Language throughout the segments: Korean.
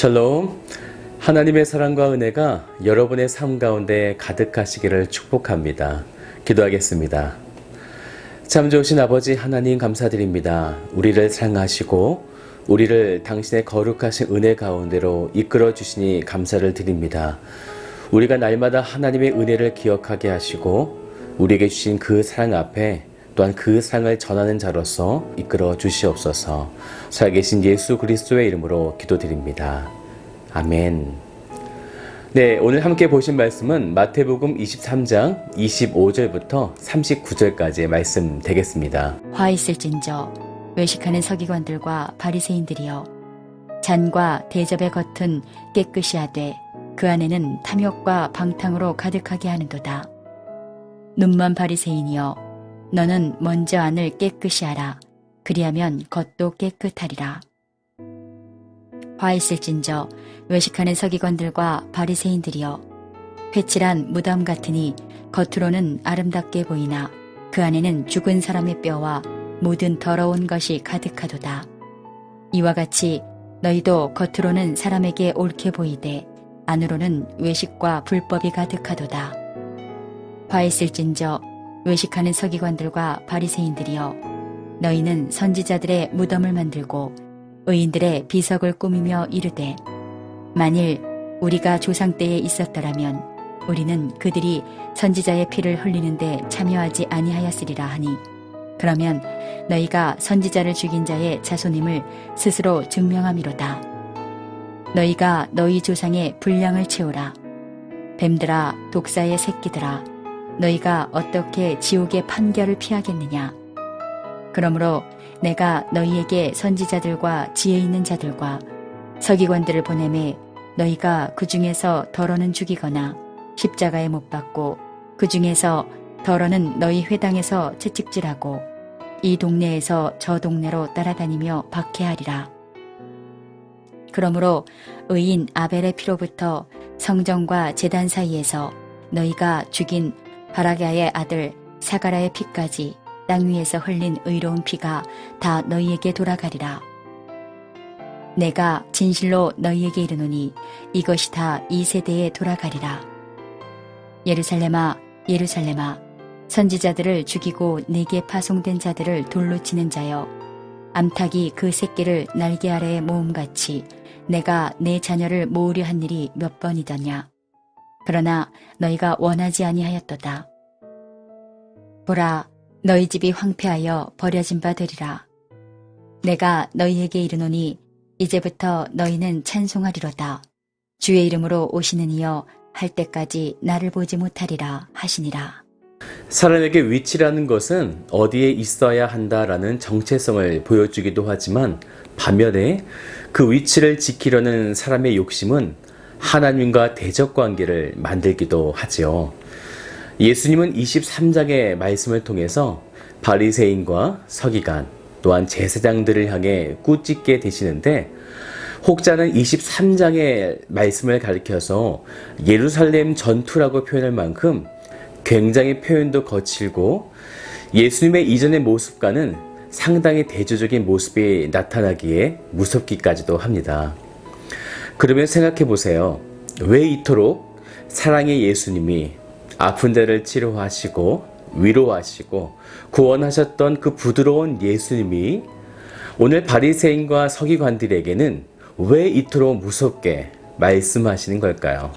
샬롬. 하나님의 사랑과 은혜가 여러분의 삶 가운데 가득하시기를 축복합니다. 기도하겠습니다. 참 좋으신 아버지 하나님 감사드립니다. 우리를 사랑하시고 우리를 당신의 거룩하신 은혜 가운데로 이끌어 주시니 감사를 드립니다. 우리가 날마다 하나님의 은혜를 기억하게 하시고 우리에게 주신 그 사랑 앞에 또한 그 사랑을 전하는 자로서 이끌어 주시옵소서. 살아계신 예수 그리스도의 이름으로 기도드립니다. 아멘. 네, 오늘 함께 보신 말씀은 마태복음 23장 25절부터 39절까지의 말씀 되겠습니다. 화 있을진저 외식하는 서기관들과 바리새인들이여 잔과 대접의 겉은 깨끗이 하되 그 안에는 탐욕과 방탕으로 가득하게 하는도다. 눈만 바리새인이여 너는 먼저 안을 깨끗이 하라. 그리하면 겉도 깨끗하리라. 화 있을진저 외식하는 서기관들과 바리새인들이여 회칠한 무덤 같으니 겉으로는 아름답게 보이나 그 안에는 죽은 사람의 뼈와 모든 더러운 것이 가득하도다. 이와 같이 너희도 겉으로는 사람에게 옳게 보이되 안으로는 외식과 불법이 가득하도다. 화 있을진저 외식하는 서기관들과 바리새인들이여 너희는 선지자들의 무덤을 만들고 의인들의 비석을 꾸미며 이르되 만일 우리가 조상 때에 있었더라면 우리는 그들이 선지자의 피를 흘리는데 참여하지 아니하였으리라 하니 그러면 너희가 선지자를 죽인 자의 자손임을 스스로 증명함이로다. 너희가 너희 조상의 분량을 채우라. 뱀들아 독사의 새끼들아 너희가 어떻게 지옥의 판결을 피하겠느냐. 그러므로 내가 너희에게 선지자들과 지혜 있는 자들과 서기관들을 보내매 너희가 그 중에서 덜어는 죽이거나 십자가에 못 박고 그 중에서 덜어는 너희 회당에서 채찍질하고 이 동네에서 저 동네로 따라다니며 박해하리라. 그러므로 의인 아벨의 피로부터 성전과 제단 사이에서 너희가 죽인 바라게아의 아들 사가라의 피까지 땅 위에서 흘린 의로운 피가 다 너희에게 돌아가리라. 내가 진실로 너희에게 이르노니 이것이 다 이 세대에 돌아가리라. 예루살렘아, 예루살렘아, 선지자들을 죽이고 내게 파송된 자들을 돌로 치는 자여, 암탉이 그 새끼를 날개 아래에 모음같이 내가 내 자녀를 모으려 한 일이 몇 번이더냐. 그러나 너희가 원하지 아니하였도다. 보라, 너희 집이 황폐하여 버려진 바 되리라. 내가 너희에게 이르노니 이제부터 너희는 찬송하리로다. 주의 이름으로 오시는 이여 할 때까지 나를 보지 못하리라 하시니라. 사람에게 위치라는 것은 어디에 있어야 한다라는 정체성을 보여주기도 하지만 반면에 그 위치를 지키려는 사람의 욕심은 하나님과 대적 관계를 만들기도 하지요. 예수님은 23장의 말씀을 통해서 바리새인과 서기관 또한 제사장들을 향해 꾸짖게 되시는데 혹자는 23장의 말씀을 가리켜서 예루살렘 전투라고 표현할 만큼 굉장히 표현도 거칠고 예수님의 이전의 모습과는 상당히 대조적인 모습이 나타나기에 무섭기까지도 합니다. 그러면 생각해 보세요. 왜 이토록 사랑의 예수님이 아픈 자를 치료하시고 위로하시고 구원하셨던 그 부드러운 예수님이 오늘 바리새인과 서기관들에게는 왜 이토록 무섭게 말씀하시는 걸까요?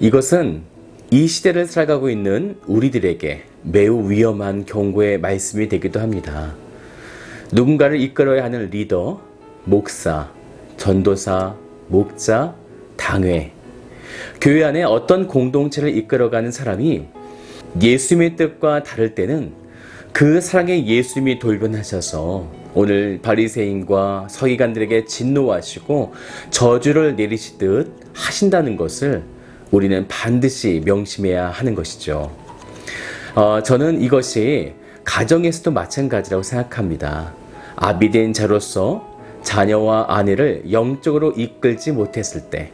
이것은 이 시대를 살아가고 있는 우리들에게 매우 위험한 경고의 말씀이 되기도 합니다. 누군가를 이끌어야 하는 리더, 목사, 전도사, 목자, 당회, 교회 안에 어떤 공동체를 이끌어가는 사람이 예수님의 뜻과 다를 때는 그 사랑의 예수님이 돌변하셔서 오늘 바리새인과 서기관들에게 진노하시고 저주를 내리시듯 하신다는 것을 우리는 반드시 명심해야 하는 것이죠. 어, 저는 이것이 가정에서도 마찬가지라고 생각합니다. 아비된 자로서 자녀와 아내를 영적으로 이끌지 못했을 때,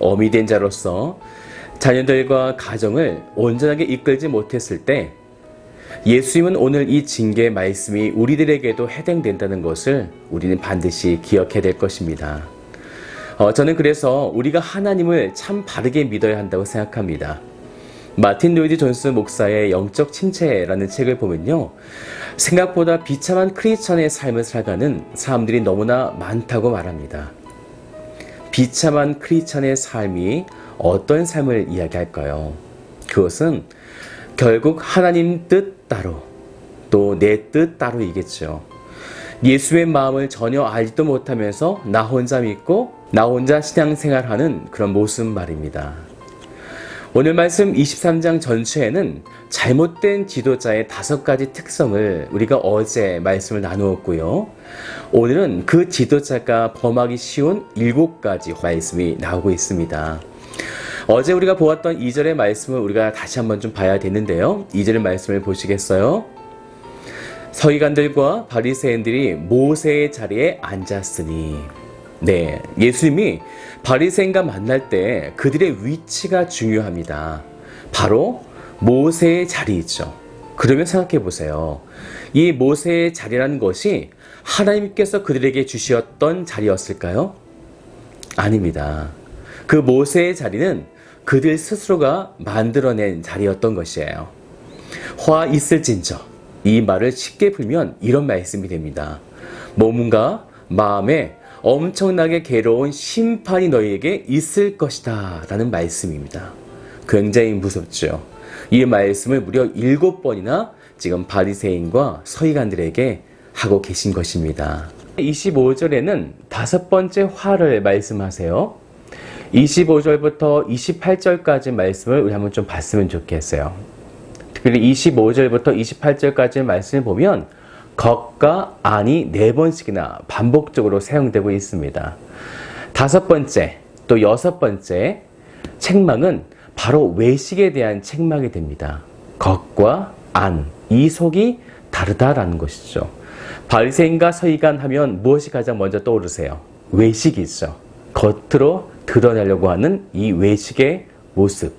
어미 된 자로서 자녀들과 가정을 온전하게 이끌지 못했을 때, 예수님은 오늘 이 징계 말씀이 우리들에게도 해당된다는 것을 우리는 반드시 기억해야 될 것입니다. 어, 저는 그래서 우리가 하나님을 참 바르게 믿어야 한다고 생각합니다. 마틴 로이드 존스 목사의 영적 침체라는 책을 보면요. 생각보다 비참한 크리스천의 삶을 살아가는 사람들이 너무나 많다고 말합니다. 비참한 크리스천의 삶이 어떤 삶을 이야기할까요? 그것은 결국 하나님 뜻 따로 또 내 뜻 따로이겠죠. 예수의 마음을 전혀 알지도 못하면서 나 혼자 믿고 나 혼자 신앙생활하는 그런 모습 말입니다. 오늘 말씀 23장 전체에는 잘못된 지도자의 다섯 가지 특성을 우리가 어제 말씀을 나누었고요. 오늘은 그 지도자가 범하기 쉬운 일곱 가지 말씀이 나오고 있습니다. 어제 우리가 보았던 2절의 말씀을 우리가 다시 한번 좀 봐야 되는데요. 2절의 말씀을 보시겠어요? 서기관들과 바리새인들이 모세의 자리에 앉았으니 네, 예수님이 바리새인과 만날 때 그들의 위치가 중요합니다. 바로 모세의 자리이죠. 그러면 생각해 보세요. 이 모세의 자리라는 것이 하나님께서 그들에게 주셨던 자리였을까요? 아닙니다. 그 모세의 자리는 그들 스스로가 만들어낸 자리였던 것이에요. 화 있을진저 이 말을 쉽게 풀면 이런 말씀이 됩니다. 몸과 마음에 엄청나게 괴로운 심판이 너희에게 있을 것이다 라는 말씀입니다. 굉장히 무섭죠. 이 말씀을 무려 일곱 번이나 지금 바리새인과 서기관들에게 하고 계신 것입니다. 25절에는 다섯 번째 화를 말씀하세요. 25절부터 28절까지 말씀을 우리 한번 좀 봤으면 좋겠어요. 특별히 25절부터 28절까지 말씀을 보면 겉과 안이 네 번씩이나 반복적으로 사용되고 있습니다. 다섯 번째, 또 여섯 번째 책망은 바로 외식에 대한 책망이 됩니다. 겉과 안, 이 속이 다르다라는 것이죠. 바리새인과 서기관 하면 무엇이 가장 먼저 떠오르세요? 외식이죠. 겉으로 드러내려고 하는 이 외식의 모습.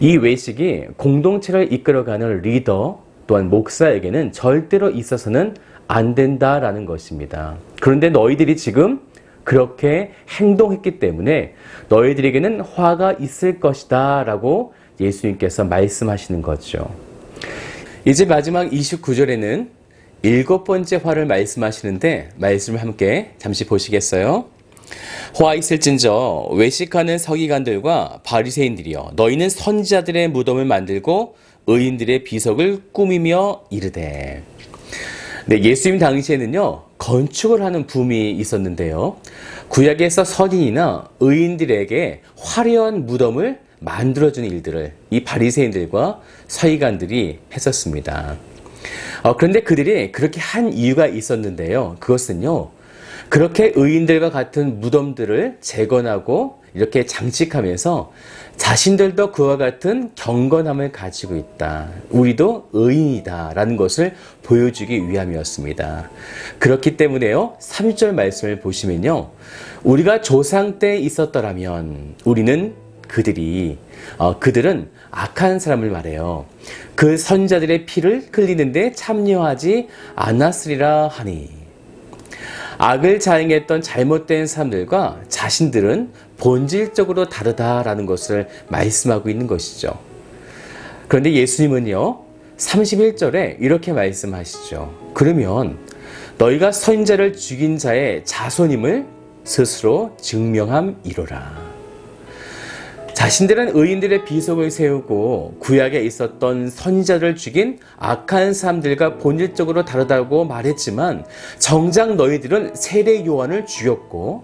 이 외식이 공동체를 이끌어가는 리더 또한 목사에게는 절대로 있어서는 안 된다라는 것입니다. 그런데 너희들이 지금 그렇게 행동했기 때문에 너희들에게는 화가 있을 것이다 라고 예수님께서 말씀하시는 거죠. 이제 마지막 29절에는 일곱 번째 화를 말씀하시는데 말씀을 함께 잠시 보시겠어요? 화 있을진저 외식하는 서기관들과 바리새인들이여 너희는 선지자들의 무덤을 만들고 의인들의 비석을 꾸미며 이르되 네, 예수님 당시에는요 건축을 하는 붐이 있었는데요 구약에서 선인이나 의인들에게 화려한 무덤을 만들어주는 일들을 이 바리새인들과 서기관들이 했었습니다. 어, 그런데 그들이 그렇게 한 이유가 있었는데요. 그것은요. 그렇게 의인들과 같은 무덤들을 재건하고 이렇게 장식하면서 자신들도 그와 같은 경건함을 가지고 있다. 우리도 의인이다 라는 것을 보여주기 위함이었습니다. 그렇기 때문에요. 3절 말씀을 보시면요. 우리가 조상 때 있었더라면 우리는 그들이 어, 그들은 악한 사람을 말해요. 그 선자들의 피를 흘리는데 참여하지 않았으리라 하니 악을 자행했던 잘못된 사람들과 자신들은 본질적으로 다르다라는 것을 말씀하고 있는 것이죠. 그런데 예수님은요, 31절에 이렇게 말씀하시죠. 그러면 너희가 선자를 죽인 자의 자손임을 스스로 증명함 이로라. 자신들은 의인들의 비석을 세우고 구약에 있었던 선지자를 죽인 악한 사람들과 본질적으로 다르다고 말했지만 정작 너희들은 세례 요한을 죽였고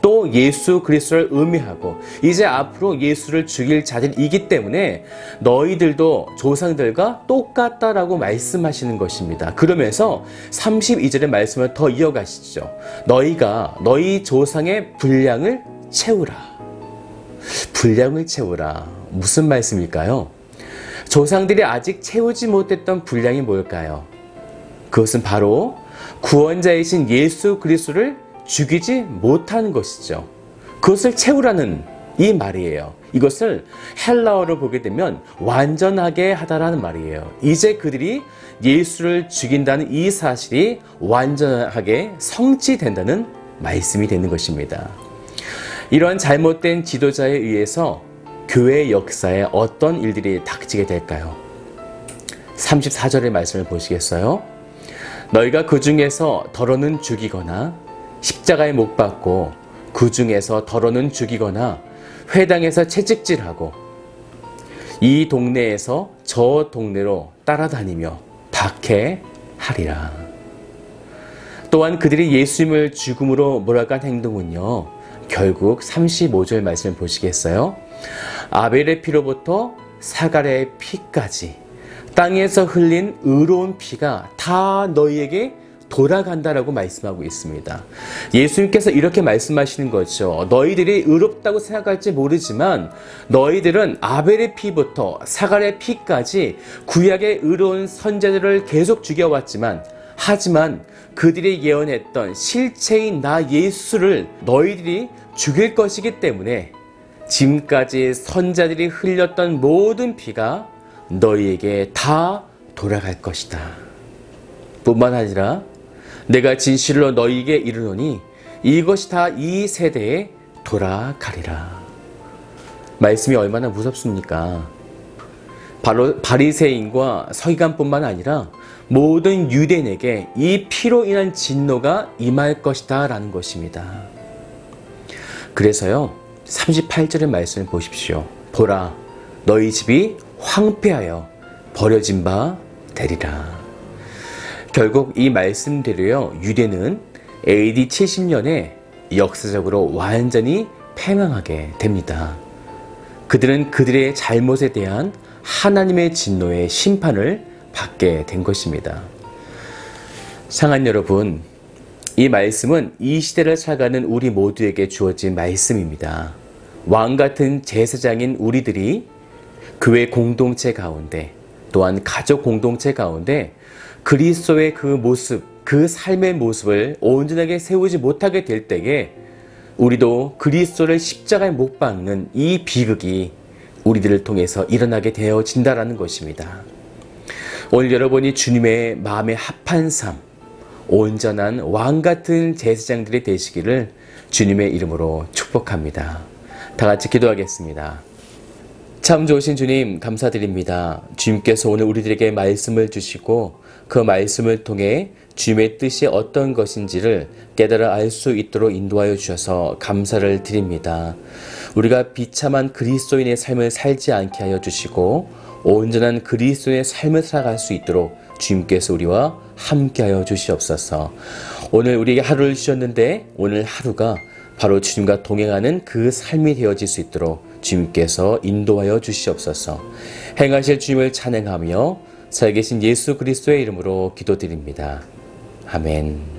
또 예수 그리스도를 의미하고 이제 앞으로 예수를 죽일 자들이기 때문에 너희들도 조상들과 똑같다라고 말씀하시는 것입니다. 그러면서 32절의 말씀을 더 이어가시죠. 너희가 너희 조상의 분량을 채우라. 분량을 채우라. 무슨 말씀일까요? 조상들이 아직 채우지 못했던 분량이 뭘까요? 그것은 바로 구원자이신 예수 그리스도를 죽이지 못한 것이죠. 그것을 채우라는 이 말이에요. 이것을 헬라어로 보게 되면 완전하게 하다라는 말이에요. 이제 그들이 예수를 죽인다는 이 사실이 완전하게 성취된다는 말씀이 되는 것입니다. 이러한 잘못된 지도자에 의해서 교회 역사에 어떤 일들이 닥치게 될까요? 34절의 말씀을 보시겠어요? 너희가 그 중에서 더러는 죽이거나 십자가에 못 박고 그 중에서 더러는 죽이거나 회당에서 채찍질하고 이 동네에서 저 동네로 따라다니며 박해하리라. 또한 그들이 예수님을 죽음으로 몰아간 행동은요. 결국 35절 말씀을 보시겠어요? 아벨의 피로부터 사갈의 피까지 땅에서 흘린 의로운 피가 다 너희에게 돌아간다라고 말씀하고 있습니다. 예수님께서 이렇게 말씀하시는 거죠. 너희들이 의롭다고 생각할지 모르지만 너희들은 아벨의 피부터 사갈의 피까지 구약의 의로운 선자들을 계속 죽여왔지만 하지만 그들이 예언했던 실체인 나 예수를 너희들이 죽일 것이기 때문에 지금까지 선자들이 흘렸던 모든 피가 너희에게 다 돌아갈 것이다. 뿐만 아니라 내가 진실로 너희에게 이르노니 이것이 다 이 세대에 돌아가리라. 말씀이 얼마나 무섭습니까? 바로 바리새인과 서기관뿐만 아니라 모든 유대인에게 이 피로 인한 진노가 임할 것이다 라는 것입니다. 그래서요. 38절의 말씀을 보십시오. 보라 너희 집이 황폐하여 버려진 바 되리라. 결국 이 말씀대로요. 유대는 AD 70년에 역사적으로 완전히 패망하게 됩니다. 그들은 그들의 잘못에 대한 하나님의 진노의 심판을 받게 된 것입니다. 상한 여러분, 이 말씀은 이 시대를 살아가는 우리 모두에게 주어진 말씀입니다. 왕 같은 제사장인 우리들이 교회 공동체 가운데 또한 가족 공동체 가운데 그리스도의 그 모습, 그 삶의 모습을 온전하게 세우지 못하게 될 때에 우리도 그리스도를 십자가에 못 박는 이 비극이 우리들을 통해서 일어나게 되어진다라는 것입니다. 오늘 여러분이 주님의 마음에 합한 삶, 온전한 왕 같은 제사장들이 되시기를 주님의 이름으로 축복합니다. 다 같이 기도하겠습니다. 참 좋으신 주님 감사드립니다. 주님께서 오늘 우리들에게 말씀을 주시고 그 말씀을 통해 주님의 뜻이 어떤 것인지를 깨달아 알 수 있도록 인도하여 주셔서 감사를 드립니다. 우리가 비참한 그리스도인의 삶을 살지 않게 하여 주시고 온전한 그리스도의 삶을 살아갈 수 있도록 주님께서 우리와 함께하여 주시옵소서. 오늘 우리에게 하루를 주셨는데 오늘 하루가 바로 주님과 동행하는 그 삶이 되어질 수 있도록 주님께서 인도하여 주시옵소서. 행하실 주님을 찬양하며 살계신 예수 그리스도의 이름으로 기도드립니다. 아멘.